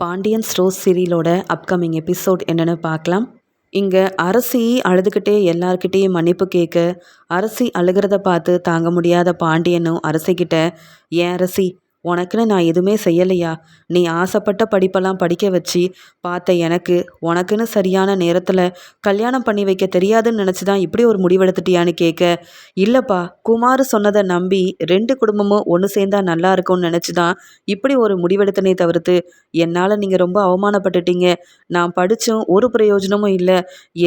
Pandian stores சீரியலோட upcoming episode என்னென்னு பார்க்கலாம். இங்கே அரசி அழுதுகிட்டே எல்லார்கிட்டேயும் மன்னிப்பு கேட்க அரசி அழுகிறத பார்த்து தாங்க முடியாத பாண்டியனும் அரசிக்கிட்ட ஏன் அரசி உனக்குன்னு நான் எதுவுமே செய்யலையா? நீ ஆசைப்பட்ட படிப்பெல்லாம் படிக்க வச்சு பார்த்த எனக்கு உனக்குன்னு சரியான நேரத்தில் கல்யாணம் பண்ணி வைக்க தெரியாதுன்னு நினச்சி தான் இப்படி ஒரு முடிவெடுத்துட்டியான்னு கேட்க இல்லைப்பா குமார் சொன்னதை நம்பி ரெண்டு குடும்பமும் ஒன்று சேர்ந்தா நல்லா இருக்கும்னு நினச்சி தான் இப்படி ஒரு முடிவெடுத்தனே தவிர்த்து என்னால் நீங்கள் ரொம்ப அவமானப்பட்டுட்டீங்க. நான் படித்தும் ஒரு பிரயோஜனமும் இல்லை.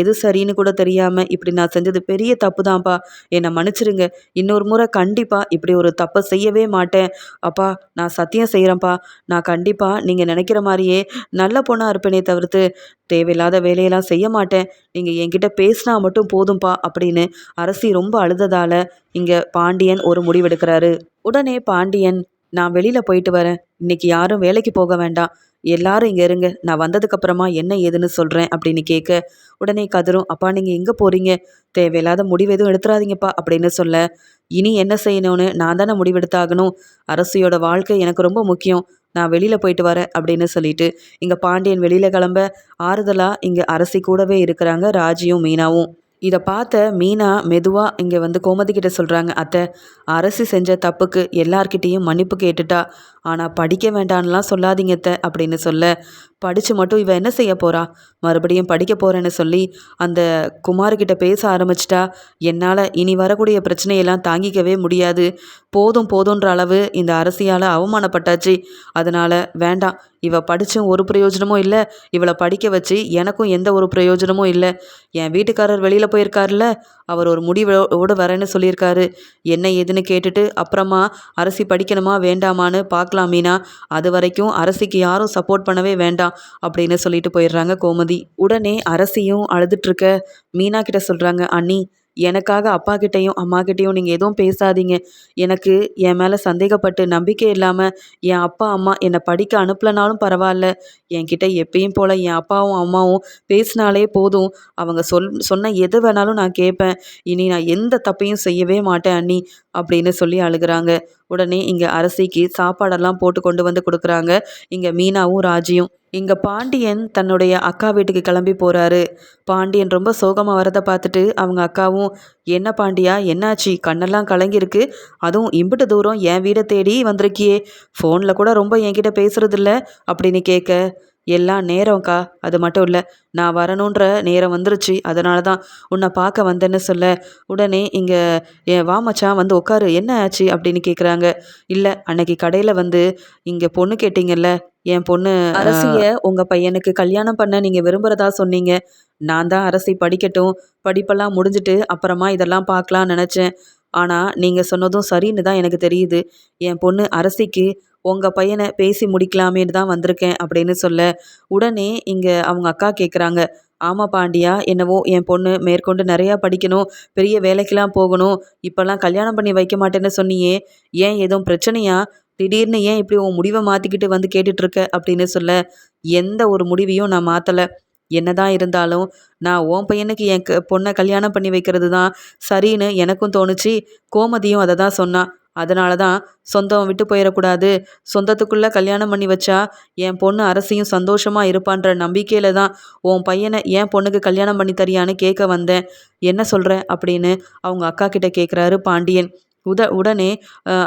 எது சரின்னு கூட தெரியாமல் இப்படி நான் செஞ்சது பெரிய தப்பு தான்ப்பா என்னை மன்னிச்சிருங்க. இன்னொரு முறை கண்டிப்பாக இப்படி ஒரு தப்பை செய்யவே மாட்டேன். அப்பா நான் சத்தியம் செய்கிறேன்ப்பா நான் கண்டிப்பாக நீங்கள் நினைக்கிற மாதிரியே நல்ல பொண்ணாக இருப்பேனே தவிர்த்து தேவையில்லாத வேலையெல்லாம் செய்ய மாட்டேன். நீங்கள் என்கிட்ட பேசினா மட்டும் போதும்ப்பா அப்படின்னு அரசி ரொம்ப அழுததால் இங்கே பாண்டியன் ஒரு முடிவெடுக்கிறாரு. உடனே பாண்டியன் நான் வெளியில் போயிட்டு வரேன். இன்னைக்கு யாரும் வேலைக்கு போக வேண்டாம். எல்லாரும் இங்கே இருங்க. நான் வந்ததுக்கப்புறமா என்ன ஏதுன்னு சொல்கிறேன் அப்படின்னு கேட்க உடனே கதரும் அப்பா நீங்கள் எங்கே போகிறீங்க தேவையில்லாத முடிவு எதுவும் எடுத்துறாதீங்கப்பா அப்படின்னு சொல்ல இனி என்ன செய்யணும்னு நான் தானே முடிவெடுத்தாகணும். அரசியோட வாழ்க்கை எனக்கு ரொம்ப முக்கியம். நான் வெளியில் போயிட்டு வரேன் அப்படின்னு சொல்லிட்டு இங்கே பாண்டியன் வெளியில் கிளம்ப ஆறுதலாக இங்கே அரசி கூடவே இருக்கிறாங்க ராஜியும் மீனாவும். இதை பார்த்த மீனா மெதுவாக இங்கே வந்து கோமதி கிட்ட சொல்கிறாங்க அத்தை அரசு செஞ்ச தப்புக்கு எல்லார்கிட்டேயும் மன்னிப்பு கேட்டுட்டா ஆனால் படிக்க வேண்டான்லாம் சொல்லாதீங்க அத்தை அப்படின்னு சொல்ல படித்து மட்டும் இவன் என்ன செய்ய போகிறா மறுபடியும் படிக்க போகிறேன்னு சொல்லி அந்த குமார்கிட்ட பேச ஆரம்பிச்சிட்டா. என்னால் இனி வரக்கூடிய பிரச்சனையெல்லாம் தாங்கிக்கவே முடியாது. போதும் போதுன்ற அளவு இந்த அரசியால் அவமானப்பட்டாச்சு. அதனால் வேண்டாம் இவள் படித்தும் ஒரு பிரயோஜனமும் இல்லை. இவளை படிக்க வச்சு எனக்கும் எந்த ஒரு பிரயோஜனமும் இல்லை. என் வீட்டுக்காரர் வெளியில் போயிருக்காருல்ல அவர் ஒரு முடிவோடு வரேன்னு சொல்லியிருக்காரு. என்ன ஏதுன்னு கேட்டுட்டு அப்புறமா அரசி படிக்கணுமா வேண்டாமான்னு பார்க்கலாம் மீனா. அது வரைக்கும் அரசிக்கு யாரும் சப்போர்ட் பண்ணவே வேண்டாம் அப்படின்னு சொல்லிட்டு போயிடுறாங்க கோமதி. உடனே அரசியும் அழுதுட்ருக்க மீனா கிட்ட சொல்கிறாங்க அண்ணி எனக்காக அப்பா கிட்டேயும் அம்மா கிட்டேயும் நீங்கள் எதுவும் பேசாதீங்க. எனக்கு என் மேலே சந்தேகப்பட்டு நம்பிக்கை இல்லாமல் என் அப்பா அம்மா என்னை படிக்க அனுப்பலனாலும் பரவாயில்ல. என்கிட்ட எப்பயும் போல் என் அப்பாவும் அம்மாவும் பேசினாலே போதும். அவங்க சொல் சொன்ன எது வேணாலும் நான் கேட்பேன். இனி நான் எந்த தப்பையும் செய்யவே மாட்டேன் அண்ணி அப்படின்னு சொல்லி அழுகிறாங்க. உடனே இங்கே அரசிக்கு சாப்பாடெல்லாம் போட்டு கொண்டு வந்து கொடுக்குறாங்க. இங்கே மீனாவும் ராஜியும். இங்கே பாண்டியன் தன்னுடைய அக்கா வீட்டுக்கு கிளம்பி போகிறாரு பாண்டியன் ரொம்ப சோகமாக வரதை பார்த்துட்டு அவங்க அக்காவும் என்ன பாண்டியா என்னாச்சு? கண்ணெல்லாம் கலங்கியிருக்கு. அதுவும் இம்பிட்டு தூரம் என் வீடை தேடி வந்திருக்கியே. ஃபோனில் கூட ரொம்ப என்கிட்ட பேசுறதில்ல அப்படின்னு கேட்க எல்லாம் நேரம்க்கா. அது மட்டும் இல்லை நான் வரணுன்ற நேரம் வந்துருச்சு. அதனால தான் உன்னை பார்க்க வந்தேன்னு சொல்ல. உடனே இங்கே என் வாமச்சான் வந்து உட்காரு. என்ன ஆச்சு? அப்படின்னு கேட்குறாங்க இல்லை அன்னைக்கு கடையில் வந்து இங்கே பொண்ணு கேட்டிங்கல்ல என் பொண்ணு அரசிய உங்கள் பையனுக்கு கல்யாணம் பண்ண நீங்கள் விரும்புகிறதா சொன்னீங்க. நான் தான் அரசி படிக்கட்டும். படிப்பெல்லாம் முடிஞ்சிட்டு அப்புறமா இதெல்லாம் பார்க்கலாம்னு நினச்சேன். ஆனால் நீங்கள் சொன்னதும் சரின்னு தான் எனக்கு தெரியுது. என் பொண்ணு அரசிக்கு உங்கள் பையனை பேசி முடிக்கலாமேன்னு தான் வந்திருக்கேன் அப்படின்னு சொல்ல உடனே இங்கே அவங்க அக்கா கேட்குறாங்க ஆமாம் பாண்டியா என்னவோ என் பொண்ணு மேற்கொண்டு நிறையா படிக்கணும் பெரிய வேலைக்கெலாம் போகணும் இப்போல்லாம் கல்யாணம் பண்ணி வைக்க மாட்டேன்னு சொன்னியே ஏன் எதுவும் பிரச்சனையா? திடீர்னு ஏன் இப்படி உன் முடிவை மாற்றிக்கிட்டு வந்து கேட்டுட்ருக்க அப்படின்னு சொல்ல எந்த ஒரு முடிவையும் நான் மாற்றலை என்னதான் இருந்தாலும் நான் உன் பையனுக்கு என் பொண்ணை கல்யாணம் பண்ணி வைக்கிறது தான் சரின்னு எனக்கும் தோணுச்சு. கோமதியும் அதை தான் சொன்னான் அதனால தான் சொந்தம் விட்டு போயிடக்கூடாது. சொந்தத்துக்குள்ளே கல்யாணம் பண்ணி வச்சா என் பொண்ணு அரசியும் சந்தோஷமாக இருப்பான்ற நம்பிக்கையில் தான் உன் பையனை என் பொண்ணுக்கு கல்யாணம் பண்ணி தரியான்னு கேட்க வந்தேன். என்ன சொல்கிற அப்படின்னு அவங்க அக்கா கிட்ட கேட்குறாரு பாண்டியன். உத உடனே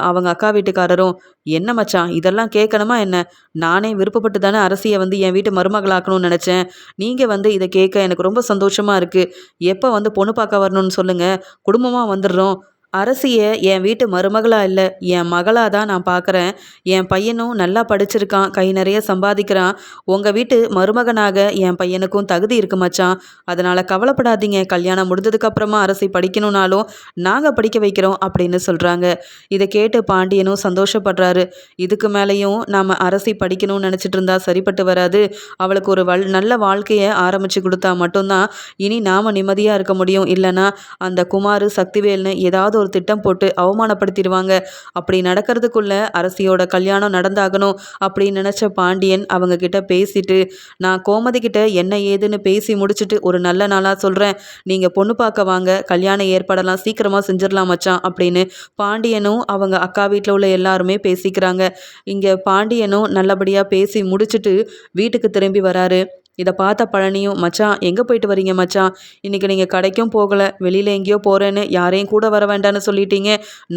அவங்க அக்கா வீட்டுக்காரரும் என்ன மச்சான் இதெல்லாம் கேட்கணுமா என்ன? நானே விருப்பப்பட்டு தானே அரசியை வந்து என் வீட்டு மருமகளாக்கணும்னு நினச்சேன். நீங்கள் வந்து இதை கேட்க எனக்கு ரொம்ப சந்தோஷமாக இருக்குது எப்போ வந்து பொண்ணு பார்க்க வரணும்னு சொல்லுங்கள் குடும்பமாக வந்துடுறோம். அரசியை என் வீட்டு மருமகளாக இல்லை என் மகளாக தான் நான் பார்க்குறேன் என் பையனும் நல்லா படிச்சிருக்கான் கை நிறைய சம்பாதிக்கிறான். உங்கள் வீட்டு மருமகனாக என் பையனுக்கும் தகுதி இருக்கு மச்சான். அதனால் கவலைப்படாதீங்க. கல்யாணம் முடிஞ்சதுக்கப்புறமா அரசி படிக்கணும்னாலும் நாங்கள் படிக்க வைக்கிறோம் அப்படின்னு சொல்கிறாங்க இதை கேட்டு பாண்டியனும் சந்தோஷப்படுறாரு. இதுக்கு மேலேயும் நாம் அரசி படிக்கணும்னு நினச்சிட்டு இருந்தா சரிப்பட்டு வராது. அவளுக்கு ஒரு வல் நல்ல வாழ்க்கையை ஆரம்பித்து கொடுத்தா மட்டும்தான் இனி நாம் நிம்மதியாக இருக்க முடியும். இல்லைன்னா அந்த குமார் சக்திவேல்னு ஏதாவது ஒரு திட்டம் போட்டு அவமானப்படுத்திடுவாங்க. அப்படி நடக்கிறதுக்குள்ள அரசியோட கல்யாணம் நடந்தாகணும் அப்படின்னு நினச்ச பாண்டியன் அவங்க கிட்ட பேசிட்டு நான் கோமதி கிட்ட என்ன ஏதுன்னு பேசி முடிச்சுட்டு ஒரு நல்ல நாளாக சொல்கிறேன் நீங்கள் பொண்ணு பார்க்க வாங்க. கல்யாண ஏற்பாடெல்லாம் சீக்கிரமாக செஞ்சிடலாம் மச்சான் அப்படின்னு பாண்டியனும் அவங்க அக்கா வீட்டில் உள்ள எல்லாருமே பேசிக்கிறாங்க. இங்கே பாண்டியனும் நல்லபடியாக பேசி முடிச்சுட்டு வீட்டுக்கு திரும்பி வராரு. இதை பார்த்த பழனியும் மச்சான் எங்கே போயிட்டு வரீங்க மச்சான்? இன்றைக்கி நீங்கள் கடைக்கும் போகலை வெளியில் எங்கேயோ போகிறேன்னு யாரையும் கூட வர வேண்டாம்னு சொல்லிட்டீங்க.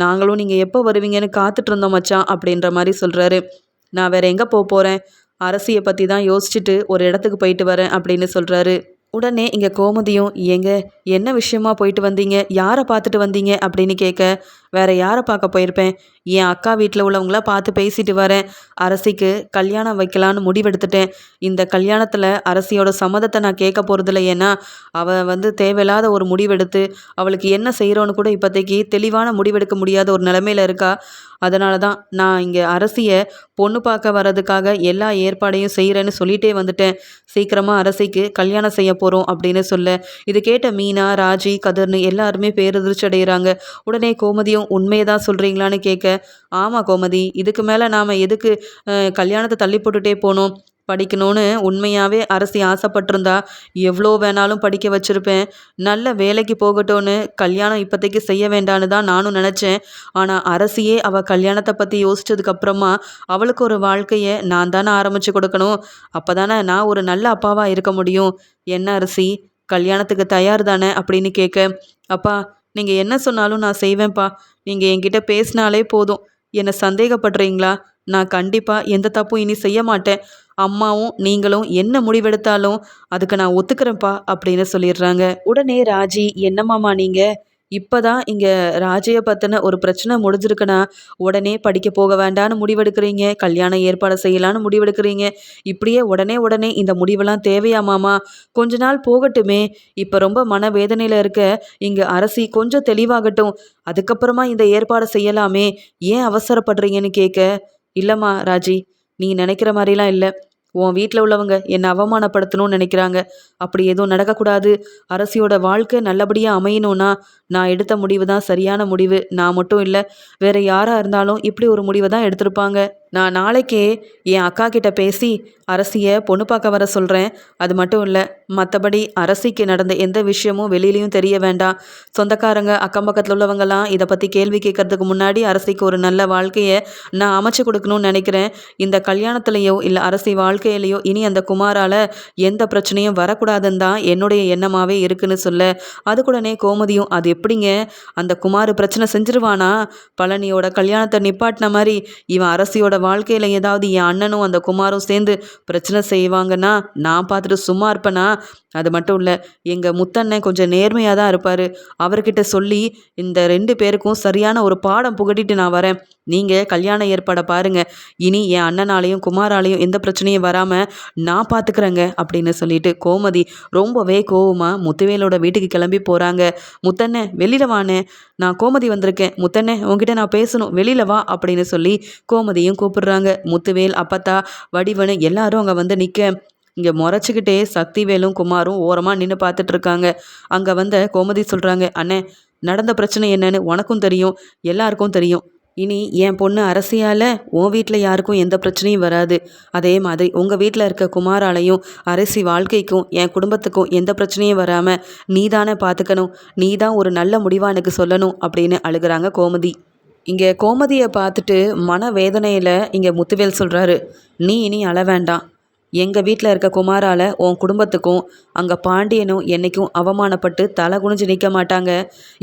நாங்களும் நீங்கள் எப்போ வருவீங்கன்னு காத்துட்டு இருந்தோம் மச்சான் அப்படின்ற மாதிரி சொல்கிறாரு நான் வேறு எங்கே போக போகிறேன் அரசியை பற்றி தான் யோசிச்சுட்டு ஒரு இடத்துக்கு போயிட்டு வரேன் அப்படின்னு சொல்கிறாரு உடனே இங்கே கோமதியும் ஏங்க என்ன விஷயமா போயிட்டு வந்தீங்க? யாரை பார்த்துட்டு வந்தீங்க? அப்படின்னு கேட்க வேற யாரை பார்க்க போயிருப்பேன்? என் அக்கா வீட்டில் உள்ளவங்கள பார்த்து பேசிட்டு வரேன். அரசிக்கு கல்யாணம் வைக்கலான்னு முடிவெடுத்துட்டேன். இந்த கல்யாணத்தில் அரசியோட சம்மதத்தை நான் கேட்க போகிறதில்ல ஏன்னா அவள் வந்து தேவையில்லாத ஒரு முடிவெடுத்து அவளுக்கு என்ன செய்கிறோன்னு கூட இப்போதைக்கு தெளிவான முடிவெடுக்க முடியாத ஒரு நிலமையில இருக்கா? அதனால தான் நான் இங்கே அரசியை பொண்ணு பார்க்க வர்றதுக்காக எல்லா ஏற்பாடையும் செய்கிறேன்னு சொல்லிட்டே வந்துட்டேன். சீக்கிரமாக அரசிக்கு கல்யாணம் செய்ய போகிறோம் அப்படின்னு சொல்ல இது கேட்ட மீனா ராஜி கதிர்னு எல்லாருமே பேரதிர்ச்சி அடைகிறாங்க உடனே கோமதியும் உண்மையை தான் சொல்கிறீங்களான்னு கேட்க ஆமாம் கோமதி இதுக்கு மேலே நாம் எதுக்கு கல்யாணத்தை தள்ளி போட்டுகிட்டே போகணும் படிக்கணும்னு உண்மையாகவே அரசி ஆசைப்பட்டிருந்தா எவ்வளோ வேணாலும் படிக்க வச்சுருப்பேன். நல்ல வேலைக்கு போகட்டும்னு கல்யாணம் இப்போதைக்கு செய்ய வேண்டான்னு தான் நானும் நினச்சேன். ஆனால் அரசியே அவள் கல்யாணத்தை பற்றி யோசிச்சதுக்கப்புறமா அவளுக்கு ஒரு வாழ்க்கையை நான் தானே ஆரம்பித்து கொடுக்கணும். அப்போ தானே நான் ஒரு நல்ல அப்பாவாக இருக்க முடியும். என்ன அரசி கல்யாணத்துக்கு தயார் தானே? அப்படின்னு கேட்க அப்பா நீங்கள் என்ன சொன்னாலும் நான் செய்வேன்ப்பா நீங்கள் என்கிட்ட பேசினாலே போதும். என்னை சந்தேகப்படுறீங்களா? நான் கண்டிப்பாக எந்த தப்பும் இனி செய்ய மாட்டேன். அம்மாவும் நீங்களும் என்ன முடிவெடுத்தாலும் அதுக்கு நான் ஒத்துக்கிறேன்ப்பா அப்படின்னு சொல்லிடுறாங்க. உடனே ராஜி என்னம்மாமா நீங்கள் இப்போதான் இங்கே ராஜையை பற்றின ஒரு பிரச்சனை முடிஞ்சிருக்குன்னா உடனே படிக்க போக வேண்டான்னு முடிவெடுக்கிறீங்க கல்யாணம் ஏற்பாடு செய்யலான்னு முடிவெடுக்கிறீங்க. இப்படியே உடனே உடனே இந்த முடிவெல்லாம் தேவையாமாமா கொஞ்ச நாள் போகட்டுமே. இப்போ ரொம்ப மனவேதனையில் இருக்க இங்கே அரசி கொஞ்சம் தெளிவாகட்டும். அதுக்கப்புறமா இந்த ஏற்பாடு செய்யலாமே. ஏன் அவசரப்படுறீங்கன்னு கேட்க இல்லைம்மா ராஜி நீ நினைக்கிற மாதிரிலாம் இல்லை. உன் வீட்டில் உள்ளவங்க என்னை அவமானப்படுத்தணும்னு நினைக்கிறாங்க. அப்படி எதுவும் நடக்கக்கூடாது. அரசியோட வாழ்க்கை நல்லபடியாக அமையணும்னா நான் எடுத்த முடிவு தான் சரியான முடிவு. நான் மட்டும் இல்லை வேற யாராக இருந்தாலும் இப்படி ஒரு முடிவை தான் எடுத்திருப்பாங்க. நான் நாளைக்கே என் அக்கா கிட்ட பேசி அரசியை பொண்ணு பார்க்க வர சொல்கிறேன் அது மட்டும் இல்லை மற்றபடி அரசிக்கு நடந்த எந்த விஷயமும் வெளியிலையும் தெரிய வேண்டாம். சொந்தக்காரங்க அக்கம் பக்கத்தில் உள்ளவங்கலாம் இதை பற்றி கேள்வி கேட்கறதுக்கு முன்னாடி அரசிக்கு ஒரு நல்ல வாழ்க்கையை நான் அமைச்சு கொடுக்கணும்னு நினைக்கிறேன். இந்த கல்யாணத்துலேயோ இல்லை அரசி வாழ்க்கையிலையோ இனி அந்த குமாரால் எந்த பிரச்சனையும் வரக்கூடாதுன்னு தான் என்னுடைய எண்ணமாகவே இருக்குன்னு சொல்ல அதுக்குடனே கோமதியும் அது எப்படிங்க அந்த குமார் பிரச்சனை செஞ்சிருவானா? பழனியோட கல்யாணத்தை நிப்பாட்டின மாதிரி இவன் அரசியோட வாழ்க்கையில் ஏதாவது என் அண்ணனும் அந்த குமாரும் சேர்ந்து பிரச்சனை செய்வாங்கன்னா நான் பார்த்துட்டு சும்மா இருப்பேனா? அது மட்டும் இல்லை எங்கள் முத்தண்ணன் கொஞ்சம் நேர்மையாக தான் இருப்பார். அவர்கிட்ட சொல்லி இந்த ரெண்டு பேருக்கும் சரியான ஒரு பாடம் புகட்டிட்டு நான் வரேன். நீங்கள் கல்யாண ஏற்பாடை பாருங்கள் இனி என் அண்ணனாலையும் குமாராலையும் எந்த பிரச்சனையும் வராமல் நான் பார்த்துக்கிறேங்க அப்படின்னு சொல்லிட்டு கோமதி ரொம்பவே கோவமாக முத்துவேலோட வீட்டுக்கு கிளம்பி போகிறாங்க முத்தண்ணே வெளியில் வானே நான் கோமதி வந்திருக்கேன். முத்தண்ணே உங்ககிட்ட நான் பேசணும். வெளியில் வா அப்படின்னு சொல்லி கோமதியும் கூப்பிடுறாங்க. முத்துவேல் அப்பத்தா வடிவனு எல்லாரும் அங்கே வந்து நிற்க இங்கே முறைச்சிக்கிட்டே சக்திவேலும் குமாரும் ஓரமாக நின்று பார்த்துட்டு இருக்காங்க அங்கே வந்த கோமதி சொல்கிறாங்க அண்ணே நடந்த பிரச்சனை என்னன்னு உனக்கும் தெரியும் எல்லாருக்கும் தெரியும். இனி என் பொண்ணு அரசியால் உன் வீட்டில் யாருக்கும் எந்த பிரச்சனையும் வராது. அதே மாதிரி உங்கள் வீட்டில் இருக்க குமாராலையும் அரசி வாழ்க்கைக்கும் என் குடும்பத்துக்கும் எந்த பிரச்சனையும் வராமல் நீ தானே பார்த்துக்கணும் நீ தான் ஒரு நல்ல முடிவாக எனக்கு சொல்லணும் அப்படின்னு அழுகிறாங்க கோமதி. இங்கே கோமதியை பார்த்துட்டு மன வேதனையில் இங்கே முத்துவேல் சொல்கிறாரு நீ இனி அழ வேண்டாம். எங்கள் வீட்டில் இருக்க குமாரால் உன் குடும்பத்துக்கும் அங்கே பாண்டியனும் என்றைக்கும் அவமானப்பட்டு தலை குனிஞ்சு நிற்க மாட்டாங்க.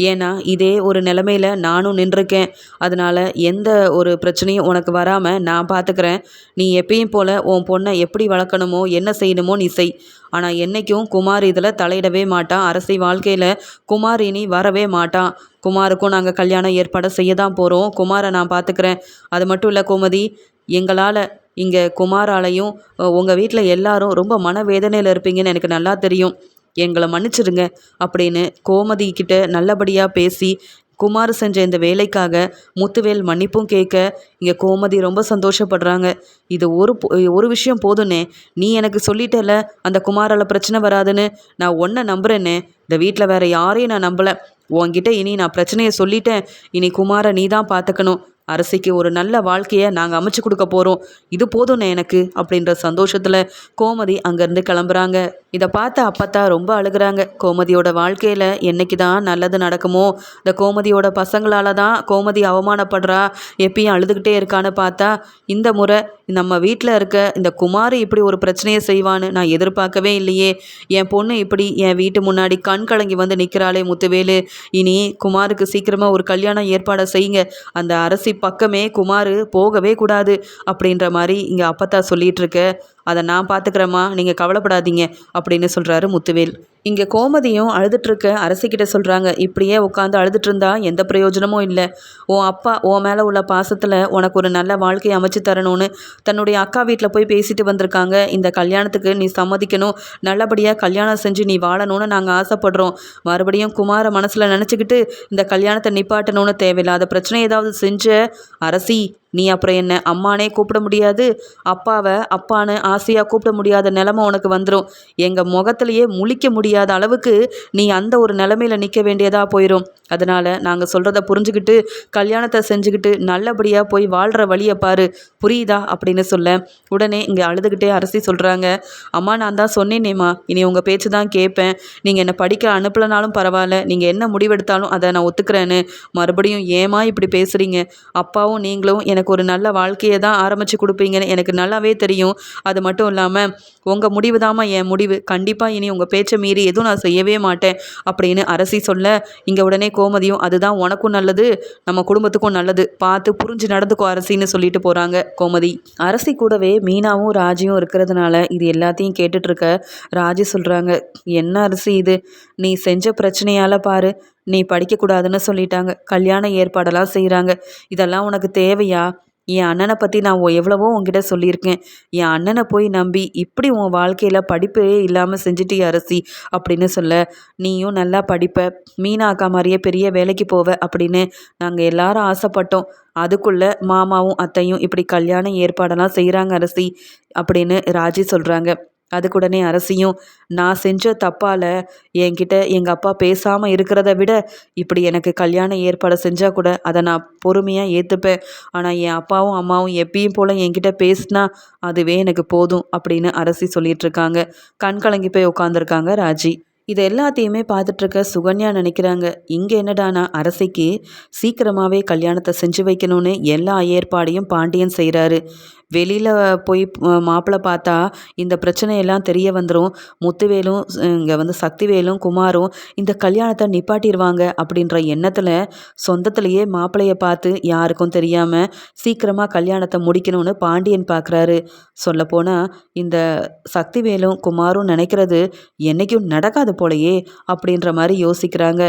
ஏன்னா இதே ஒரு நிலமையில் நானும் நின்றுருக்கேன். அதனால் எந்த ஒரு பிரச்சனையும் உனக்கு வராமல் நான் பார்த்துக்கிறேன் நீ எப்பயும் போல் உன் பொண்ணை எப்படி வளர்க்கணுமோ என்ன செய்யணுமோ நீ செய். ஆனால் என்றைக்கும் குமார் இதில் தலையிடவே மாட்டான். அரசை வாழ்க்கையில் குமார் இனி வரவே மாட்டான். குமாருக்கும் நாங்கள் கல்யாணம் ஏற்பாடு செய்ய தான் போகிறோம் குமாரை நான் பார்த்துக்கிறேன் அது மட்டும் இல்லை கோமதி எங்களால் இங்கே குமாராலையும் உங்கள் வீட்டில் எல்லாரும் ரொம்ப மனவேதனையில் இருப்பீங்கன்னு எனக்கு நல்லா தெரியும். எங்களை மன்னிச்சிடுங்க அப்படின்னு கோமதி கிட்ட நல்லபடியாக பேசி குமார் செஞ்ச இந்த வேலைக்காக முத்துவேல் மன்னிப்பும் கேட்க இங்கே கோமதி ரொம்ப சந்தோஷப்படுறாங்க. இது ஒரு ஒரு விஷயம் போதுண்ணே நீ எனக்கு சொல்லிட்டல அந்த குமாரால் பிரச்சனை வராதுன்னு நான் ஒன்றை நம்புகிறேன்னே இந்த வீட்டில் வேறு யாரையும் நான் நம்பலை. உன்கிட்ட இனி நான் பிரச்சனையை சொல்லிட்டேன். இனி குமாரை நீ தான் பார்த்துக்கணும் அரசிக்கு ஒரு நல்ல வாழ்க்கையை நாங்கள் அமைச்சு கொடுக்க போகிறோம் இது போதும்ண்ணே எனக்கு அப்படின்ற சந்தோஷத்தில் கோமதி அங்கேருந்து கிளம்புறாங்க. இதை பார்த்து அப்பத்தா ரொம்ப அழுகிறாங்க. கோமதியோட வாழ்க்கையில் என்னைக்கு தான் நல்லது நடக்குமோ இந்த கோமதியோட பசங்களால் தான் கோமதி அவமானப்படுறா எப்பயும் அழுதுகிட்டே இருக்கான்னு பார்த்தா இந்த முறை நம்ம வீட்டில் இருக்க இந்த குமார் இப்படி ஒரு பிரச்சனையை செய்வான்னு நான் எதிர்பார்க்கவே இல்லையே. என் பொண்ணு இப்படி என் வீட்டு முன்னாடி கண் கலங்கி வந்து நிற்கிறாளே முத்துவேலு. இனி குமாருக்கு சீக்கிரமாக ஒரு கல்யாணம் ஏற்பாடை செய்யுங்க. அந்த அரசி பக்கமே குமார் போகவே கூடாது அப்படின்ற மாதிரி இங்கே அப்பத்தா சொல்லிகிட்டு இருக்க. அதை நான் பார்த்துக்கிறேம்மா நீங்கள் கவலைப்படாதீங்க அப்படின்னு சொல்கிறாரு முத்துவேல். இங்கே கோமதியும் அழுதுட்டுருக்க அரசிக்கிட்ட சொல்கிறாங்க இப்படியே உட்காந்து அழுதுட்டு இருந்தால் எந்த பிரயோஜனமும் இல்லை. உன் அப்பா உன் மேலே உள்ள பாசத்தில் உனக்கு ஒரு நல்ல வாழ்க்கையை அமைச்சு தரணும்னு தன்னுடைய அக்கா வீட்டில் போய் பேசிட்டு வந்திருக்காங்க. இந்த கல்யாணத்துக்கு நீ சம்மதிக்கணும். நல்லபடியாக கல்யாணம் செஞ்சு நீ வாழணும்னு நாங்கள் ஆசைப்படுறோம். மறுபடியும் குமார மனசில் நினச்சிக்கிட்டு இந்த கல்யாணத்தை நிப்பாட்டணும்னு தேவையில்லாத பிரச்சனை ஏதாவது செஞ்ச அரசி நீ அப்புறம் என்ன அம்மானே கூப்பிட முடியாது? அப்பாவை அப்பான்னு ஆசையாக கூப்பிட முடியாத நிலமை உனக்கு வந்துடும் எங்கள் முகத்திலேயே முழிக்க முடியாத அளவுக்கு நீ அந்த ஒரு நிலமையில் நிற்க வேண்டியதாக போயிடும் அதனால் நாங்கள் சொல்கிறத புரிஞ்சுக்கிட்டு கல்யாணத்தை செஞ்சுக்கிட்டு நல்லபடியாக போய் வாழ்கிற வழியை பாரு. புரியுதா? அப்படின்னு சொல்ல. உடனே இங்கே அழுதுகிட்டே அரசி சொல்கிறாங்க அம்மா நான் தான் சொன்னேனேம்மா. இனி உங்கள் பேச்சு தான் கேட்பேன். நீங்கள் என்னை படிக்க அனுப்பலனாலும் பரவாயில்ல. நீங்கள் என்ன முடிவெடுத்தாலும் அதை நான் ஒத்துக்கிறேன்னு. மறுபடியும் ஏமா இப்படி பேசுகிறீங்க அப்பாவும் நீங்களும் எனக்கு எனக்கு ஒரு நல்ல வாழ்க்கையை தான் ஆரம்பித்து கொடுப்பீங்கன்னு எனக்கு நல்லாவே தெரியும். அது மட்டும் இல்லாமல் உங்கள் முடிவு தாம்மா என் முடிவு. கண்டிப்பாக இனி உங்கள் பேச்சை மீறி எதுவும் நான் செய்யவே மாட்டேன் அப்படின்னு அரசி சொல்ல இங்கே உடனே கோமதியும் அதுதான் உனக்கும் நல்லது நம்ம குடும்பத்துக்கும் நல்லது. பார்த்து புரிஞ்சு நடந்துக்கோ அரசின்னு சொல்லிட்டு போகிறாங்க கோமதி. அரசி கூடவே மீனாவும் ராஜியும் இருக்கிறதுனால இது எல்லாத்தையும் கேட்டுட்ருக்க ராஜி சொல்கிறாங்க என்ன அரிசி இது? நீ செஞ்ச பிரச்சனையால் பாரு. நீ படிக்கக்கூடாதுன்னு சொல்லிட்டாங்க. கல்யாண ஏற்பாடெல்லாம் செய்கிறாங்க இதெல்லாம் உனக்கு தேவையா? என் அண்ணனை பற்றி நான் எவ்வளவோ உங்ககிட்ட சொல்லியிருக்கேன். என் அண்ணனை போய் நம்பி இப்படி உன் வாழ்க்கையில் படிப்பே இல்லாமல் செஞ்சுட்டு அரசி அப்படின்னு சொல்ல. நீயும் நல்லா படிப்ப. மீனா அக்கா மாதிரியே பெரிய வேலைக்கு போவ அப்படின்னு நாங்கள் எல்லாரும் ஆசைப்பட்டோம். அதுக்குள்ளே மாமாவும் அத்தையும் இப்படி கல்யாண ஏற்பாடெல்லாம் செய்கிறாங்க அரசி அப்படின்னு ராஜி சொல்கிறாங்க அதுக்குடனே அரசியும் நான் செஞ்ச தப்பால் என்கிட்ட எங்கள் அப்பா பேசாமல் இருக்கிறத விட இப்படி எனக்கு கல்யாண ஏற்பாடு செஞ்சால் கூட அதை நான் பொறுமையாக ஏற்றுப்பேன் ஆனால் என் அப்பாவும் அம்மாவும் எப்பயும் போல் என்கிட்ட பேசினா அதுவே எனக்கு போதும் அப்படின்னு அரசி சொல்லிகிட்ருக்காங்க கண் கலங்கி போய் உட்காந்துருக்காங்க ராஜி. இது எல்லாத்தையுமே பார்த்துட்ருக்க சுகன்யா நினைக்கிறாங்க இங்கே என்னடானா அரசிக்கு சீக்கிரமாகவே கல்யாணத்தை செஞ்சு வைக்கணும்னு எல்லா ஏற்பாடையும் பாண்டியன் செய்கிறாரு வெளியில் போய் மாப்பிள்ளை பார்த்தா இந்த பிரச்சனையெல்லாம் தெரிய வந்துடும் முத்துவேலும் இங்கே வந்து சக்திவேலும் குமாரும் இந்த கல்யாணத்தை நிப்பாட்டிடுவாங்க அப்படின்ற எண்ணத்தில் சொந்தத்திலேயே மாப்பிள்ளையை பார்த்து யாருக்கும் தெரியாமல் சீக்கிரமாக கல்யாணத்தை முடிக்கணும்னு பாண்டியன் பார்க்குறாரு. சொல்லப்போனால் இந்த சக்திவேலும் குமாரும் நினைக்கிறது என்றைக்கும் நடக்காது போலையே அப்படின்ற மாதிரி யோசிக்கிறாங்க.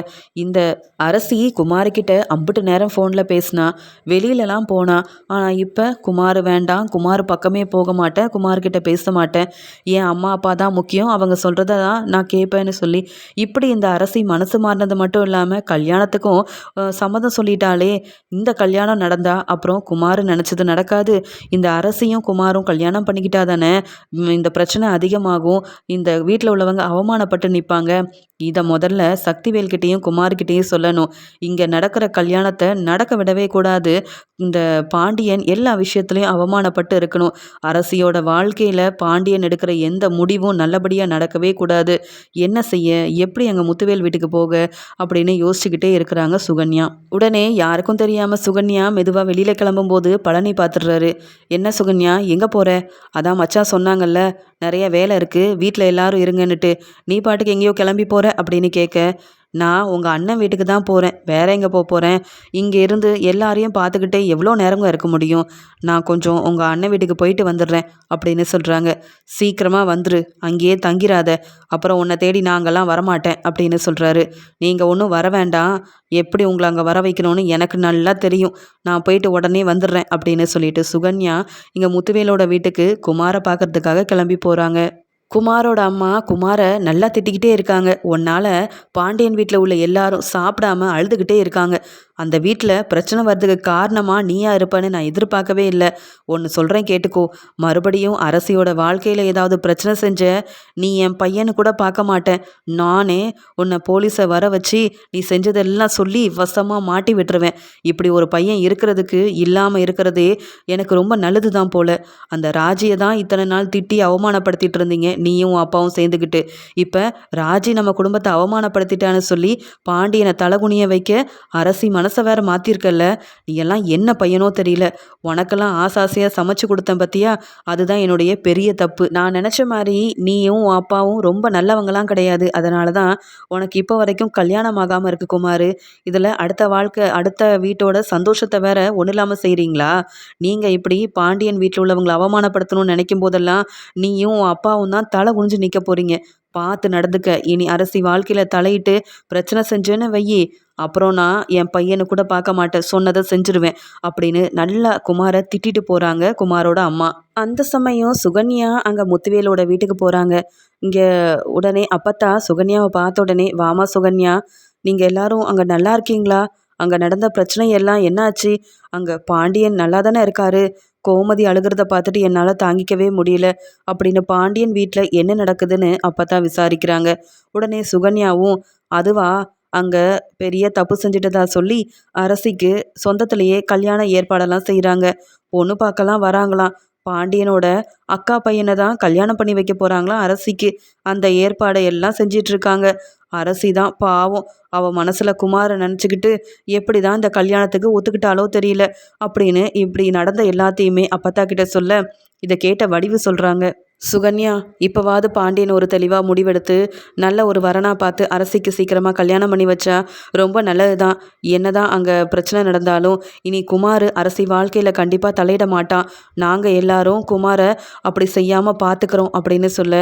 இந்த அரசி குமார்கிட்ட அம்பிட்டு நேரம் ஃபோனில் பேசினா வெளியிலலாம் போனா ஆனால் இப்போ குமார் வேண்டாம் குமார் பக்கமே போக மாட்டேன் குமார்கிட்ட பேச மாட்டேன். என் அம்மா அப்பா தான் முக்கியம். அவங்க சொல்கிறத தான் நான் கேட்பேன்னு சொல்லி இப்படி இந்த அரசி மனசு மாறினது மட்டும் இல்லாமல் கல்யாணத்துக்கும் சம்மதம் சொல்லிட்டாலே இந்த கல்யாணம் நடந்தா அப்புறம் குமார் நினச்சது நடக்காது. இந்த அரசியும் குமாரும் கல்யாணம் பண்ணிக்கிட்டா தானே இந்த பிரச்சனை அதிகமாகும். இந்த வீட்டில் உள்ளவங்க அவமானப்பட்டு நிற்பாங்க இதை முதல்ல சக்திவேல்கிட்டையும் குமார்கிட்டையும் சொல்லணும். இங்கே நடக்கிற கல்யாணத்தை நடக்க விடவே கூடாது. இந்த பாண்டியன் எல்லா விஷயத்துலையும் அவமானப்பட்டு இருக்கணும். அரசியோட வாழ்க்கையில் பாண்டியன் எடுக்கிற எந்த முடிவும் நல்லபடியாக நடக்கவே கூடாது. என்ன செய்ய? எப்படி அங்கே முத்துவேல் வீட்டுக்கு போக? அப்படின்னு யோசிச்சுக்கிட்டே இருக்கிறாங்க சுகன்யா. உடனே யாருக்கும் தெரியாமல் சுகன்யா மெதுவாக வெளியில் கிளம்பும்போது பழனி பார்த்துடுறாரு என்ன சுகன்யா எங்கே போகிற அதான் மச்சான் சொன்னாங்கல்ல நிறைய வேலை இருக்குது வீட்டில் எல்லாரும் இருங்கன்னுட்டு. நீ பாட்டுக்கு எங்கேயோ கிளம்பி போகிற அப்படின்னு கேட்க நான் உங்கள் அண்ணன் வீட்டுக்கு தான் போகிறேன் வேற எங்கே போக போகிறேன் இங்கே இருந்து எல்லாரையும் பார்த்துக்கிட்டே எவ்வளோ நேரங்க இருக்க முடியும்? நான் கொஞ்சம் உங்கள் அண்ணன் வீட்டுக்கு போயிட்டு வந்துடுறேன் அப்படின்னு சொல்கிறாங்க சீக்கிரமாக வந்துரு. அங்கேயே தங்கிராத. அப்புறம் உன்னை தேடி நாங்கள்லாம் வரமாட்டேன் அப்படின்னு சொல்கிறாரு நீங்கள் ஒன்றும் வர வேண்டாம். எப்படி உங்களை அங்கே வர வைக்கணும்னு எனக்கு நல்லா தெரியும். நான் போயிட்டு உடனே வந்துடுறேன் அப்படின்னு சொல்லிட்டு சுகன்யா இங்கே முத்துவேலோட வீட்டுக்கு குமாரை பார்க்கறதுக்காக கிளம்பி போகிறாங்க குமாரோட அம்மா குமாரை நல்லா திட்டிக்கிட்டே இருக்காங்க. உன்னால் பாண்டியன் வீட்டில் உள்ள எல்லாரும் சாப்பிடாம அழுதுகிட்டே இருக்காங்க. அந்த வீட்டில் பிரச்சனை வர்றதுக்கு காரணமாக நீயா இருப்பேன்னு நான் எதிர்பார்க்கவே இல்லை. ஒன்று சொல்கிறேன் கேட்டுக்கோ. மறுபடியும் அரசியோட வாழ்க்கையில் ஏதாவது பிரச்சனை செஞ்ச நீ என் பையனு கூட பார்க்க மாட்டேன். நானே உன்னை போலீஸை வர வச்சு நீ செஞ்சதெல்லாம் சொல்லி வசமாக மாட்டி விட்டுருவேன். இப்படி ஒரு பையன் இருக்கிறதுக்கு இல்லாமல் இருக்கிறதே எனக்கு ரொம்ப நல்லது தான் போல. அந்த ராஜியை தான் இத்தனை நாள் திட்டி அவமானப்படுத்திட்டு இருந்தீங்க. நீயும் அப்பாவும் சேர்ந்துக்கிட்டு இப்போ ராஜி நம்ம குடும்பத்தை அவமானப்படுத்திட்டான்னு சொல்லி பாண்டியனை தலகுனிய வைக்க அரசி மனசை வேற மாற்றிருக்கல்ல நீ எல்லாம் என்ன பையனோ தெரியல. உனக்கெல்லாம் ஆசாசையாக சமைச்சு கொடுத்தேன் பத்தியா? அதுதான் என்னுடைய பெரிய தப்பு. நான் நினச்ச மாதிரி நீயும் உன் அப்பாவும் ரொம்ப நல்லவங்களாம் கிடையாது. அதனால தான் உனக்கு இப்போ வரைக்கும் கல்யாணம் ஆகாமல் இருக்கு குமார். இதில் அடுத்த வாழ்க்கை அடுத்த வீட்டோட சந்தோஷத்தை வேற ஒன்றும் இல்லாமல் செய்கிறீங்களா நீங்கள் இப்படி பாண்டியன் வீட்டில் உள்ளவங்களை அவமானப்படுத்தணும்னு நினைக்கும் போதெல்லாம் நீயும் உன் அப்பாவும் தான் தலை குனிஞ்சு நிற்க போகிறீங்க பார்த்து நடந்துக்க. இனி அரசி வாழ்க்கையில் தலையிட்டு பிரச்சனை செஞ்சேன்னு வையி. அப்புறம் நான் என் பையனை கூட பார்க்க மாட்டேன். சொன்னதை செஞ்சுருவேன். அப்படின்னு நல்லா குமாரை திட்டிட்டு போகிறாங்க குமாரோட அம்மா. அந்த சமயம் சுகன்யா அங்கே முத்துவேலோட வீட்டுக்கு போகிறாங்க இங்கே உடனே அப்பத்தா சுகன்யாவை பார்த்த உடனே வாமா சுகன்யா நீங்கள் எல்லாரும் அங்கே நல்லா இருக்கீங்களா? அங்கே நடந்த பிரச்சனை எல்லாம் என்னாச்சு? அங்கே பாண்டியன் நல்லா தானே இருக்காரு? கோமதி அழுகிறத பார்த்துட்டு என்னால் தாங்கிக்கவே முடியல. அப்படின்னு பாண்டியன் வீட்டில் என்ன நடக்குதுன்னு அப்போ தான் விசாரிக்கிறாங்க. உடனே சுகன்யாவும் அதுவா அங்கே பெரிய தப்பு செஞ்சுட்டதா சொல்லி அரசிக்கு சொந்தத்திலேயே கல்யாண ஏற்பாடெல்லாம் செய்கிறாங்க பொண்ணு பார்க்கலாம் வராங்களாம். பாண்டியனோட அக்கா பையனை தான் கல்யாணம் பண்ணி வைக்க போகிறாங்களாம் அரசிக்கு. அந்த ஏற்பாடை எல்லாம் செஞ்சிட்ருக்காங்க அரசி தான் பாவம். அவள் மனசில் குமாரை நினச்சிக்கிட்டு எப்படி தான் இந்த கல்யாணத்துக்கு ஒத்துக்கிட்டாலோ தெரியல. அப்படின்னு இப்படி நடந்த எல்லாத்தையுமே அப்பத்தா கிட்ட சொல்ல இதை கேட்ட வடிவு சொல்கிறாங்க சுகன்யா இப்போவாது பாண்டியன் ஒரு தெளிவாக முடிவெடுத்து நல்ல ஒரு வரனாக பார்த்து அரசிக்கு சீக்கிரமாக கல்யாணம் பண்ணி வச்சா ரொம்ப நல்லது தான் என்ன தான் அங்கே பிரச்சனை நடந்தாலும் இனி குமார் அரசி வாழ்க்கையில் கண்டிப்பாக தலையிட மாட்டான். நாங்கள் எல்லாரும் குமாரை அப்படி செய்யாமல் பார்த்துக்கிறோம் அப்படின்னு சொல்ல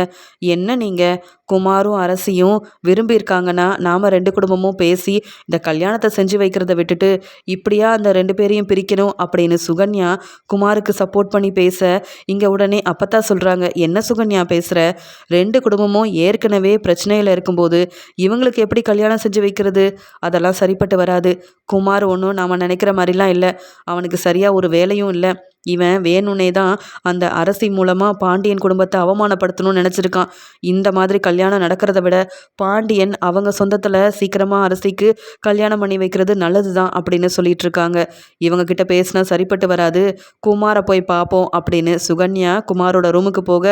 என்ன நீங்கள் குமாரும் அரசியும் விரும்பியிருக்காங்கன்னா நாம் ரெண்டு குடும்பமும் பேசி இந்த கல்யாணத்தை செஞ்சு வைக்கிறத விட்டுட்டு இப்படியா அந்த ரெண்டு பேரையும் பிரிக்கணும் அப்படின்னு சுகன்யா குமாருக்கு சப்போர்ட் பண்ணி பேச இங்கே உடனே அப்பத்தா சொல்கிறாங்க என்ன சுகன்யா பேசுகிற ரெண்டு குடும்பமும் ஏற்கனவே பிரச்சனையில் இருக்கும்போது இவங்களுக்கு எப்படி கல்யாணம் செஞ்சு வைக்கிறது? அதெல்லாம் சரிப்பட்டு வராது. குமார் ஒன்றும் நாம் நினைக்கிற மாதிரிலாம் இல்லை. அவனுக்கு சரியாக ஒரு வேலையும் இல்லை. இவன் வேணும்னே தான் அந்த அரசி மூலமாக பாண்டியன் குடும்பத்தை அவமானப்படுத்தணும்னு நினச்சிருக்கான். இந்த மாதிரி கல்யாணம் நடக்கிறத விட பாண்டியன் அவங்க சொந்தத்தில் சீக்கிரமாக அரசிக்கு கல்யாணம் பண்ணி வைக்கிறது நல்லது தான் அப்படின்னு சொல்லிட்டு இருக்காங்க. இவங்க கிட்ட பேசினா சரிப்பட்டு வராது. குமாரை போய் பார்ப்போம் அப்படின்னு சுகன்யா குமாரோட ரூமுக்கு போக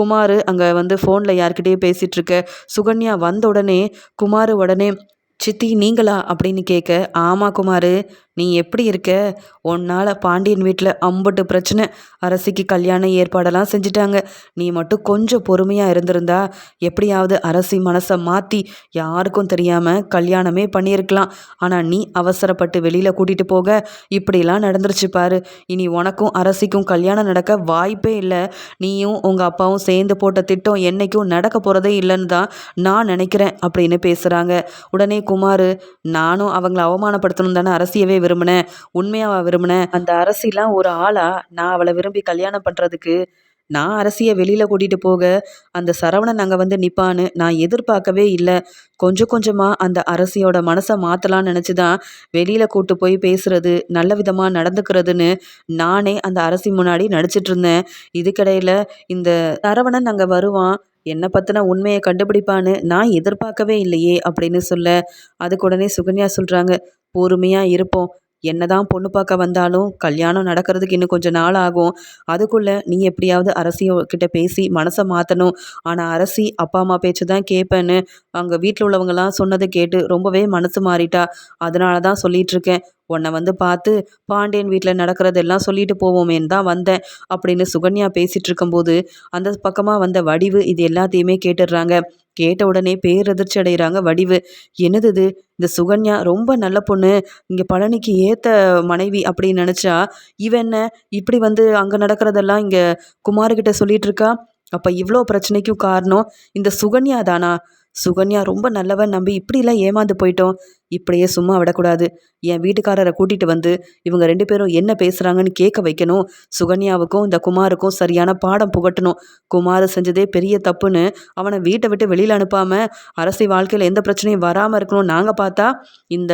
குமார் அங்கே வந்து ஃபோனில் யார்கிட்டயே பேசிகிட்டு இருக்க. சுகன்யா வந்த உடனே குமார் உடனே சித்தி நீங்களா? அப்படின்னு கேட்க ஆமாம் குமார். நீ எப்படி இருக்க? உன்னால் பாண்டியன் வீட்டில் அம்பட்டு பிரச்சனை. அரசிக்கு கல்யாண ஏற்பாடெல்லாம் செஞ்சுட்டாங்க. நீ மட்டும் கொஞ்சம் பொறுமையாக இருந்திருந்தா எப்படியாவது அரசி மனசை மாற்றி யாருக்கும் தெரியாமல் கல்யாணமே பண்ணியிருக்கலாம். ஆனால் நீ அவசரப்பட்டு வெளியில் கூட்டிகிட்டு போக. இப்படிலாம் நடந்துருச்சு பாரு. இனி உனக்கும் அரசிக்கும் கல்யாணம் நடக்க வாய்ப்பே இல்லை. நீயும் உங்கள் அப்பாவும் சேர்ந்து போட்ட திட்டம் என்றைக்கும் நடக்க போகிறதே இல்லைன்னு தான் நான் நினைக்கிறேன் அப்படின்னு பேசுகிறாங்க உடனே குமார் நானும் அவங்கள அவமானப்படுத்தணும் தானே அரசியவே விரும்பினேன் உண்மையாக விரும்பினேன் அந்த அரசிலாம் ஒரு ஆளா நான் அவளை விரும்பி கல்யாணம் பண்ணுறதுக்கு நான் அரசியை வெளியில் கூட்டிகிட்டு போக அந்த சரவணன் அங்கே வந்து நிற்பான்னு நான் எதிர்பார்க்கவே இல்லை. கொஞ்சம் கொஞ்சமாக அந்த அரசியோட மனசை மாற்றலான்னு நினச்சி தான் வெளியில் கூட்டு போய் பேசுகிறது நல்ல விதமாக நடந்துக்கிறதுன்னு நானே அந்த அரசி முன்னாடி நடிச்சிட்டு இருந்தேன். இதுக்கிடையில் இந்த சரவணன் அங்கே வருவான் என்னை பற்றின உண்மையை கண்டுபிடிப்பான்னு நான் எதிர்பார்க்கவே இல்லையே அப்படின்னு சொல்ல அதுக்கு உடனே சுகன்யா சொல்கிறாங்க பொறுமையாக இருப்போம். என்னதான் பொண்ணு பார்க்க வந்தாலும் கல்யாணம் நடக்கிறதுக்கு இன்னும் கொஞ்சம் நாள் ஆகும். அதுக்குள்ளே நீ எப்படியாவது அரசியக்கிட்ட பேசி மனசை மாற்றணும் ஆனால் அரசி அப்பா அம்மா பேச்சு தான் கேட்பேன்னு அங்கே வீட்டில் உள்ளவங்கலாம் சொன்னதை கேட்டு ரொம்பவே மனசு மாறிட்டா. அதனால தான் சொல்லிகிட்ருக்கேன் உன்னை வந்து பார்த்து பாண்டியன் வீட்டில் நடக்கிறதெல்லாம் சொல்லிட்டு போவோமேன்னு தான் வந்தேன். அப்படின்னு சுகன்யா பேசிகிட்டு இருக்கும்போது அந்த பக்கமாக வந்த வடிவு இது எல்லாத்தையுமே கேட்டுடுறாங்க. கேட்ட உடனே பேரதிர்ச்சி அடைகிறாங்க. வடிவு என்னது இது? இந்த சுகன்யா ரொம்ப நல்ல பொண்ணு. இங்கே பழனிக்கு ஏற்ற மனைவி அப்படின்னு நினச்சா இவன் என்ன? இப்படி வந்து அங்கே நடக்கிறதெல்லாம் இங்கே குமார்கிட்ட சொல்லிட்டு இருக்கா அப்போ இவ்வளோ பிரச்சனைக்கும் காரணம் இந்த சுகன்யா தானா? சுகன்யா ரொம்ப நல்லவன் நம்பி இப்படிலாம் ஏமாந்து போயிட்டோம். இப்படியே சும்மா விடக்கூடாது. என் வீட்டுக்காரரை கூட்டிகிட்டு வந்து இவங்க ரெண்டு பேரும் என்ன பேசுகிறாங்கன்னு கேட்க வைக்கணும். சுகன்யாவுக்கும் இந்த குமாருக்கும் சரியான பாடம் புகட்டணும். குமார் செஞ்சதே பெரிய தப்புன்னு அவனை வீட்டை விட்டு வெளியில் அனுப்பாமல் அரசி வாழ்க்கையில் எந்த பிரச்சனையும் வராமல் இருக்கணும் நாங்கள் பார்த்தா இந்த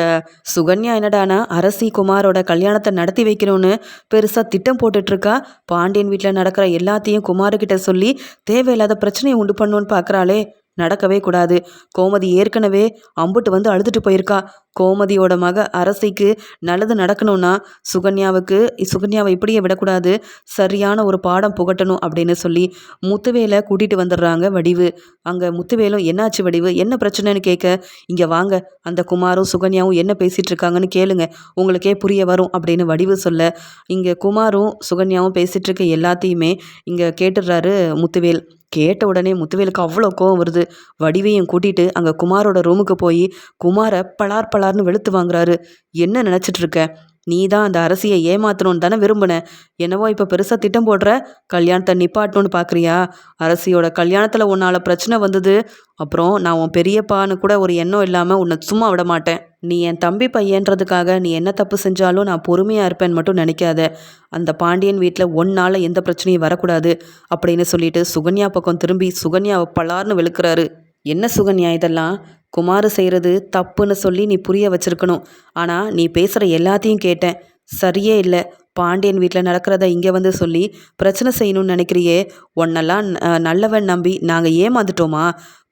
சுகன்யா என்னடானா அரசி குமாரோட கல்யாணத்தை நடத்தி வைக்கணும்னு பெருசாக திட்டம் போட்டுட்ருக்கா. பாண்டியன் வீட்டில் நடக்கிற எல்லாத்தையும் குமாருக்கிட்ட சொல்லி தேவையில்லாத பிரச்சனையை உண்டு பண்ணணுன்னு பார்க்குறாளே நடக்கவே கூடாது. கோமதி ஏற்கனவே அம்புட்டு வந்து அழுதுட்டு போயிருக்கா. கோமதியோட மக அரசைக்கு நல்லது நடக்கணும்னா சுகன்யாவுக்கு சுகன்யாவை இப்படியே விடக்கூடாது. சரியான ஒரு பாடம் புகட்டணும் அப்படின்னு சொல்லி முத்துவேலை கூட்டிகிட்டு வந்துடுறாங்க வடிவு. அங்கே முத்துவேலும் என்னாச்சு வடிவு? என்ன பிரச்சனைன்னு கேட்க இங்கே வாங்க. அந்த குமாரும் சுகன்யாவும் என்ன பேசிகிட்டு இருக்காங்கன்னு கேளுங்க. உங்களுக்கே புரிய வரும் அப்படின்னு வடிவு சொல்ல இங்கே குமாரும் சுகன்யாவும் பேசிகிட்டு இருக்க எல்லாத்தையுமே இங்கே கேட்டுடுறாரு முத்துவேல். கேட்ட உடனே முத்துவேலுக்கு அவ்வளோ கோவம் வருது. வடிவையும் கூட்டிகிட்டு அங்கே குமாரோட ரூமுக்கு போய் குமாரை பலார் பலார்னு வெளுத்து வாங்குறாரு. என்ன நினச்சிட்டு இருக்க? நீ தான் அந்த அரசியை ஏமாத்தணும்னு தானே விரும்பின. என்னவோ இப்போ பெருசாக திட்டம் போடுற? கல்யாணத்தை நிப்பாட்டணும்னு பார்க்குறியா அரசியோட கல்யாணத்தில் உன்னால் பிரச்சனை வந்தது. அப்புறம் நான் உன் பெரியப்பான்னு கூட ஒரு எண்ணம் இல்லாமல் உன்னை சும்மா விட மாட்டேன். நீ என் தம்பி பையன்றதுக்காக நீ என்ன தப்பு செஞ்சாலும் நான் பொறுமையாக இருப்பேன்னு மட்டும் நினைக்காத. அந்த பாண்டியன் வீட்டில் ஒன்னால் எந்த பிரச்சனையும் வரக்கூடாது அப்படின்னு சொல்லிட்டு சுகன்யா பக்கம் திரும்பி சுகன்யாவை பலார்னு வெளுக்கிறாரு. என்ன சுகன்யா இதெல்லாம்? குமார் செய்கிறது தப்புன்னு சொல்லி நீ புரிய வச்சிருக்கணும். ஆனால் நீ பேசுகிற எல்லாத்தையும் கேட்டேன். சரியே இல்லை. பாண்டியன் வீட்டில் நடக்கிறத இங்கே வந்து சொல்லி பிரச்சனை செய்யணும்னு நினைக்கிறியே? உன்னெல்லாம் நல்லவன் நம்பி நாங்கள் ஏமாந்துட்டோமா?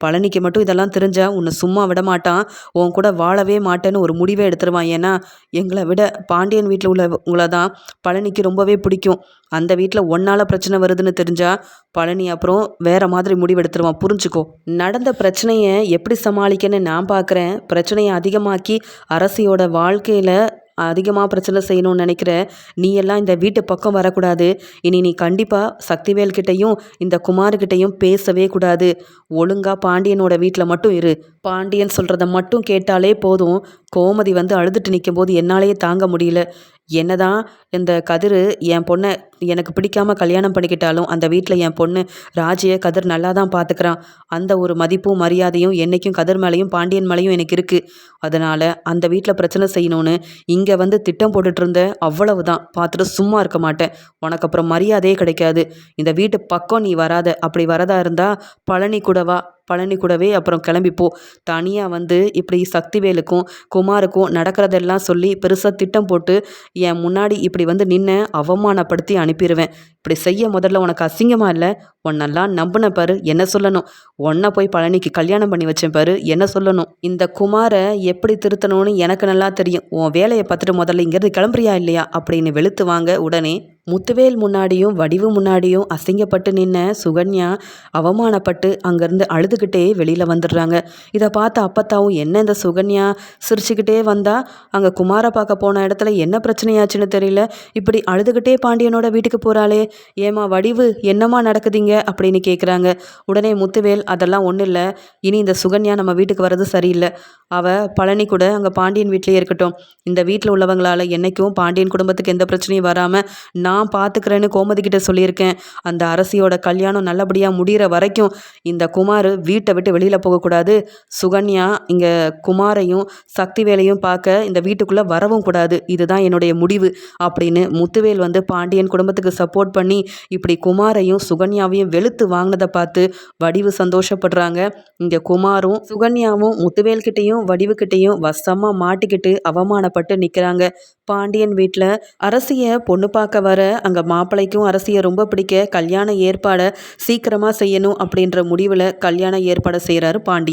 பழனிக்கு மட்டும் இதெல்லாம் தெரிஞ்சா உன்னை சும்மா விட மாட்டான். உன் கூட வாழவே மாட்டேன்னு ஒரு முடிவை எடுத்துருவான். ஏன்னா எங்களை விட பாண்டியன் வீட்டில் உள்ள உங்களை தான் பழனிக்கு ரொம்பவே பிடிக்கும். அந்த வீட்டில் ஒன்னால் பிரச்சனை வருதுன்னு தெரிஞ்சா பழனி அப்புறம் வேற மாதிரி முடிவு எடுத்துருவான் புரிஞ்சுக்கோ. நடந்த பிரச்சனையை எப்படி சமாளிக்கன்னு நான் பார்க்குறேன் பிரச்சனையை அதிகமாக்கி அரசியோட வாழ்க்கையில் அதிகமாக பிரச்சனை செய்யணும்னு நினைக்கிற நீ எல்லாம் இந்த வீட்டு பக்கம் வரக்கூடாது. இனி நீ கண்டிப்பாக சக்திவேல்கிட்டையும் இந்த குமார்கிட்டையும் பேசவே கூடாது. ஒழுங்காக பாண்டியனோட வீட்டில் மட்டும் இரு. பாண்டியன் சொல்கிறத மட்டும் கேட்டாலே போதும். கோமதி வந்து அழுதுட்டு நிற்கும்போது என்னாலேயே தாங்க முடியல. என்னதான் இந்த கதிர் என் பொண்ணை எனக்கு பிடிக்காம கல்யாணம் பண்ணிக்கிட்டாலும் அந்த வீட்டில் என் பொண்ணு ராஜியை கதிர் நல்லா தான் பார்த்துக்கிறான் அந்த ஒரு மதிப்பும் மரியாதையும் என்றைக்கும் கதிர் மேலேயும் பாண்டியன் மேலேயும் எனக்கு இருக்குது அதனால் அந்த வீட்டில் பிரச்சனை செய்யணும்னு இங்கே வந்து திட்டம் போட்டுட்டு இருந்த அவ்வளவு தான் பார்த்துட்டு சும்மா இருக்க மாட்டேன். உனக்கு அப்புறம் மரியாதையே கிடைக்காது. இந்த வீட்டு பக்கம் நீ வராத. அப்படி வரதா இருந்தால் பழனி கூடவா? பழனி கூடவே அப்புறம் கிளம்பிப்போ தனியாக வந்து இப்படி சக்திவேலுக்கும் குமாருக்கும் நடக்கிறதெல்லாம் சொல்லி பெருசாக திட்டம் போட்டு என் முன்னாடி இப்படி வந்து நின்று அவமானப்படுத்தி அனுப்பிடுவேன் இப்படி செய்ய முதல்ல உனக்கு அசிங்கமாக இல்லை? உன்னெல்லாம் நம்பின பாரு என்ன சொல்லணும்? உன்னை போய் பழனிக்கு கல்யாணம் பண்ணி வச்சேன் பாரு என்ன சொல்லணும்? இந்த குமாரை எப்படி திருத்தணும்னு எனக்கு நல்லா தெரியும். உன் வேலையை பார்த்துட்டு முதல்ல இங்கேருந்து கிளம்புறியா இல்லையா? அப்படின்னு வெளுத்து வாங்க உடனே முத்துவேல் முன்னாடியும் வடிவு முன்னாடியும் அசிங்கப்பட்டு நின்ன சுகன்யா அவமானப்பட்டு அங்கேருந்து அழுதுகிட்டே வெளியில் வந்துடுறாங்க. இதை பார்த்த அப்பத்தாவும் என்ன இந்த சுகன்யா? சிரிச்சுக்கிட்டே வந்தா? அங்கே குமாரை பார்க்க போன இடத்துல என்ன பிரச்சனையாச்சுன்னு தெரியல. இப்படி அழுதுகிட்டே பாண்டியனோட வீட்டுக்கு போகிறாளே ஏமா வடிவு என்னம்மா நடக்குதுங்க? அப்படின்னு கேட்குறாங்க உடனே முத்துவேல் அதெல்லாம் ஒன்றும் இல்லை. இனி இந்த சுகன்யா நம்ம வீட்டுக்கு வர்றது சரியில்லை. அவள் பழனி கூட அங்கே பாண்டியன் வீட்டிலே இருக்கட்டும். இந்த வீட்டில் உள்ளவங்களால் என்றைக்கும் பாண்டியன் குடும்பத்துக்கு எந்த பிரச்சனையும் வராமல் நான் நான் பார்த்துக்கிறேன்னு கோமதி கிட்ட சொல்லியிருக்கேன். அந்த அரசியோட கல்யாணம் நல்லபடியாக முடிகிற வரைக்கும் இந்த குமார் வீட்டை விட்டு வெளியில் போகக்கூடாது சுகன்யா இங்கே குமாரையும் சக்தி வேலையும் பார்க்க இந்த வீட்டுக்குள்ளே வரவும் கூடாது. இதுதான் என்னுடைய முடிவு அப்படின்னு முத்துவேல் வந்து பாண்டியன் குடும்பத்துக்கு சப்போர்ட் பண்ணி இப்படி குமாரையும் சுகன்யாவையும் வெளுத்து வாங்கினதை பார்த்து வடிவு சந்தோஷப்படுறாங்க. இங்கே குமாரும் சுகன்யாவும் முத்துவேல்கிட்டையும் வடிவுக்கிட்டையும் வசமாக மாட்டிக்கிட்டு அவமானப்பட்டு நிற்கிறாங்க பாண்டியன் வீட்டில் அரசியை பொண்ணு பார்க்க வர அங்கே மாப்பிள்ளைக்கும் அரசியை ரொம்ப பிடிக்க கல்யாண ஏற்பாடை சீக்கிரமாக செய்யணும் அப்படின்ற முடிவில் கல்யாண ஏற்பாடை செய்கிறாரு பாண்டியன்.